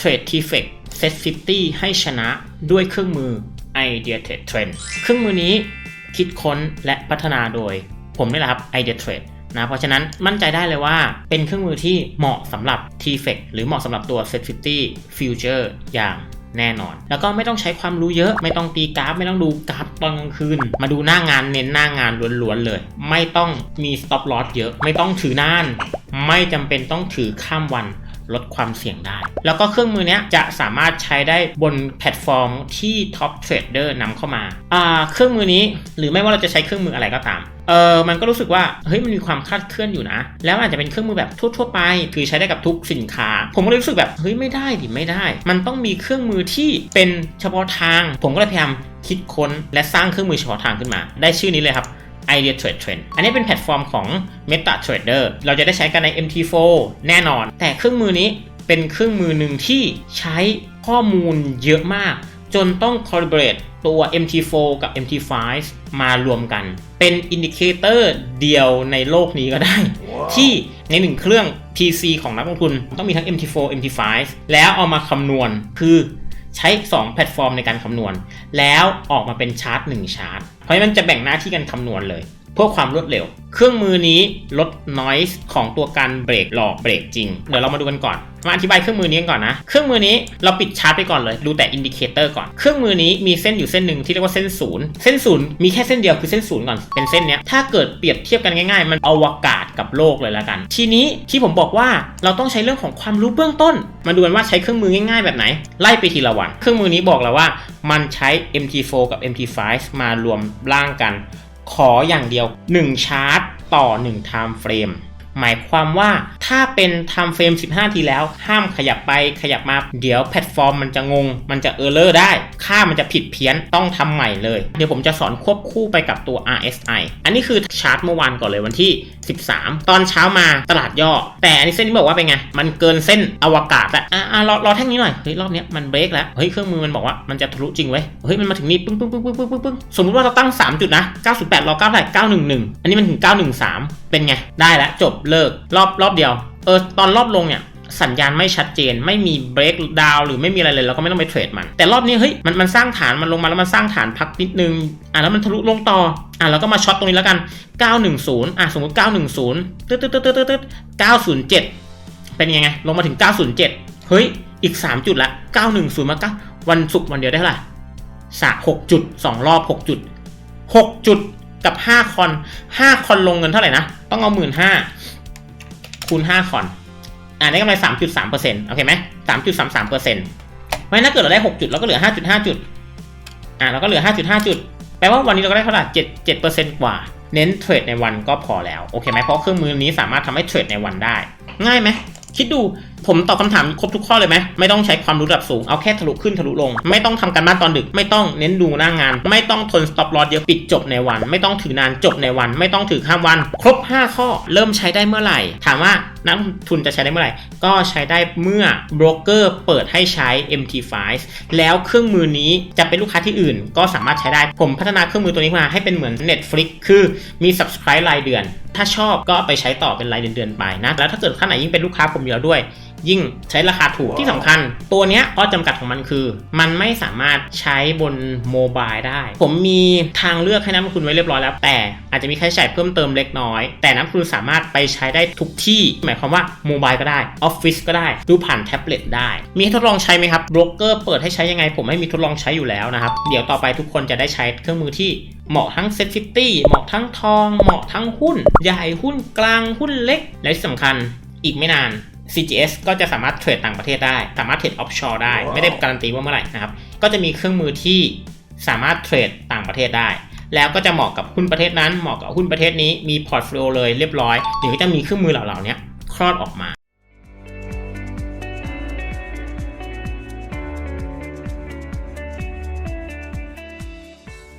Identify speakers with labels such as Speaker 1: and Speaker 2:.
Speaker 1: Trade t f e c Set 50ให้ชนะด้วยเครื่องมือ Idea Trade Trend เครื่องมือนี้คิดค้นและพัฒนาโดย ผมนี่แหละครับ Idea Trade นะเพราะฉะนั้นมั่นใจได้เลยว่าเป็นเครื่องมือที่เหมาะสำหรับ t f e c หรือเหมาะสำหรับตัว Set 50 Future อย่างแน่นอน แล้วก็ไม่ต้องใช้ความรู้เยอะ ไม่ต้องตีกราฟ ไม่ต้องดูกราฟตอนกลางคืน มาดูหน้างานเน้นหน้างานล้วนๆเลย ไม่ต้องมี stop loss เยอะ ไม่ต้องถือนาน ไม่จำเป็นต้องถือข้ามวัน ลดความเสี่ยงได้ แล้วก็เครื่องมือนี้จะสามารถใช้ได้บนแพลตฟอร์มที่ท็อปเทรดเดอร์นำเข้ามาอ่าเครื่องมือนี้หรือไม่ว่าเราจะใช้เครื่องมืออะไรก็ตามเออมันก็รู้สึกว่าเฮ้ยมันมีความคลาดเคลื่อนอยู่นะ แล้วอาจจะเป็นเครื่องมือแบบทั่วๆไป คือใช้ได้กับทุกสินค้า ผมก็เลยรู้สึกแบบเฮ้ยไม่ได้ดิไม่ได้ มันต้องมีเครื่องมือที่เป็นเฉพาะทาง ผมก็เลยพยายามคิดค้นและสร้างเครื่องมือเฉพาะทางขึ้นมา ได้ชื่อนี้เลยครับ Idea Trade Trend อันนี้เป็นแพลตฟอร์มของ Meta Trader เราจะได้ใช้กันใน MT4 แน่นอน แต่เครื่องมือนี้เป็นเครื่องมือหนึ่งที่ใช้ข้อมูลเยอะมาก จนต้อง collaborate ตัว MT4 กับ MT5 มารวมกัน เป็นอินดิเคเตอร์เดียวในโลกนี้ก็ได้ที่ในหนึ่งเครื่อง PC ของนักลงทุนต้องมีทั้ง MT4 MT5 แล้วเอามาคำนวณคือใช้ 2 แพลตฟอร์มในการคำนวณ แล้วออกมาเป็นชาร์ต1ชาร์ตเพ ราะฉะนั้นมันจะแบ่งหน้าที่กันคำนวณเลยเพื่อความรวดเร็ว เครื่องมือนี้ลด noise ของตัวการเบรกหลอกเบรกจริง เดี๋ยวเรามาดูกันก่อน มาอธิบายเครื่องมือนี้ก่อนนะ เครื่องมือนี้เราปิดชาร์ตไปก่อนเลย ดูแต่อินดิเคเตอร์ก่อน เครื่องมือนี้มีเส้นอยู่เส้นหนึ่งที่เรียกว่าเส้นศูนย์ เส้นศูนย์มีแค่เส้นเดียวคือเส้นศูนย์ก่อน เป็นเส้นเนี้ย ถ้าเกิดเปรียบเทียบกันง่ายๆ มันอวกาศกับโลกเลยละกัน ทีนี้ที่ผมบอกว่าเราต้องใช้เรื่องของความรู้เบื้องต้น มาดูกันว่าใช้เครื่องมือง่าย ๆ แบบไหน ไล่ไปทีละวัน เครื่องมือนี้บอกแล้วว่า มันใช้ MT4 กับ MT5 มารวมร่างกัน ขออย่างเดียว 1 ชาร์ตต่อ 1 time frame หมายความว่าถ้าเป็น time frame 15 ทีแล้วห้ามขยับไปขยับมา เดี๋ยวแพลตฟอร์มมันจะงง มันจะ error ได้ ค่ามันจะผิดเพี้ยนต้องทำใหม่เลย เดี๋ยวผมจะสอนควบคู่ไปกับตัว RSI อันนี้คือชาร์ตเมื่อวานก่อนเลยวันที่ 13 ตอนเช้ามาตลาดย่อ แต่อันนี้เส้นนี้บอกว่าเป็นไง มันเกินเส้นอวกาศอะอะอะรอรอแท่งนี้หน่อยเฮ้ยรอบนี้มันเบรกแล้วเฮ้ยเครื่องมือมันบอกว่ามันจะทะลุจริงเว้ยเฮ้ยมันมาถึงนี่ปึ้งปึ้งปึ้งปึ้งปึ้งปึ้งปึ้งสมมติว่าเราตั้ง 3 จุดนะ 98รอ9ได้911 อันนี้มันถึง 913 เป็นไงได้แล้วจบเลิกรอบรอบเดียว เออตอนรอบลงเนี่ยสัญญาณไม่ชัดเจน ไม่มีเบรกดาวหรือไม่มีอะไรเลยเราก็ไม่ต้องไปเทรดมัน แต่รอบนี้เฮ้ยมันมันสร้างฐานมันลงมาแล้วมันสร้างฐานพักนิดนึงอะแล้วมันทะลุลงต่ออะเราก็มาช็อตตรงนี้แล้วกัน 910อะสมมติ 910ตึ๊ดตึ๊ดตึ๊ดตึ๊ดตึ๊ด907 เป็นยังไง ลงมาถึง 907 เฮ้ยอีก 3 จุดละ 910 มา9วันศุกร์วันเดียวได้เท่าไหร่สะ6จุด 2 รอบ 6 จุด 6 จุดกับ 5 คอน 5 คอนลงเงินเท่าไหร่นะต้องเอา 15,000 คูณ 5 คอนอ่าได้กำไร 3.3%โอเคไหม3.33%เพราะฉะนั้นถ้าเกิดเราได้ 6 จุดเราก็เหลือ 5.5 จุด อ่าเราก็เหลือ 5.5 จุด แปลว่าวันนี้เราก็ได้เท่าไหร่7 7%กว่า เน้นเทรดในวันก็พอแล้ว โอเคไหมเพราะเครื่องมือนี้สามารถทำให้เทรดในวันได้ ง่ายไหมคิดดู ผมตอบคำถามครบทุกข้อเลยไหมไม่ต้องใช้ความรู้ระดับสูงเอาแค่ทะลุขึ้นทะลุลง ไม่ต้องทำการบ้านตอนดึก ไม่ต้องเน้นดูหน้างาน ไม่ต้องทน stop loss เยอะปิดจบในวัน ไม่ต้องถือนานจบในวัน ไม่ต้องถือข้ามวัน ครบ 5 ข้อเริ่มใช้ได้เมื่อไหร่ ถามว่านักลงทุนจะใช้ได้เมื่อไหร่ ก็ใช้ได้เมื่อโบรกเกอร์เปิดให้ใช้ MT5 แล้วเครื่องมือนี้จะเป็นลูกค้าที่อื่น ก็สามารถใช้ได้ ผมพัฒนาเครื่องมือตัวนี้มาให้เป็นเหมือน Netflix คือมี subscribe รายเดือน ถ้าชอบก็ไปใช้ต่อเป็นรายเดือนๆไปนะ แล้วถ้าเกิดท่านไหนยิ่งเป็นลูกค้าผมอยู่แล้วด้วยยิ่งใช้ราคาถูกที่สำคัญ ตัวเนี้ยข้อจำกัดของมันคือ มันไม่สามารถใช้บนโมบายได้ ผมมีทางเลือกให้นักลงทุนไว้เรียบร้อยแล้ว แต่อาจจะมีค่าใช้จ่ายเพิ่มเติมเล็กน้อย แต่นักลงทุนสามารถไปใช้ได้ทุกที่ หมายความว่าโมบายก็ได้ออฟฟิศก็ได้ดูผ่านแท็บเล็ตได้ มีให้ทดลองใช้ไหมครับโบรกเกอร์เปิดให้ใช้ยังไง ผมให้มีทดลองใช้อยู่แล้วนะครับเดี๋ยวต่อไปทุกคนจะได้ใช้เครื่องมือที่เหมาะทั้งเซ็ตฟิตี้เหมาะทั้งทอง เหมาะทั้งหุ้น ใหญ่หุ้นกลางหุ้นเล็ก และที่สำคัญอีกไม่นาน CGS ก็จะสามารถเทรดต่างประเทศได้ สามารถเทรดออฟชอร์ได้ ไม่ได้การันตีว่าเมื่อไหร่นะครับ ก็จะมีเครื่องมือที่สามารถเทรดต่างประเทศได้ แล้วก็จะเหมาะกับหุ้นประเทศนั้น เหมาะกับหุ้นประเทศนี้ มีพอร์ตโฟลิโอเลยเรียบร้อยเดี๋ยวก็จะมีเครื่องมือเหล่าๆนี้คลอดออกมา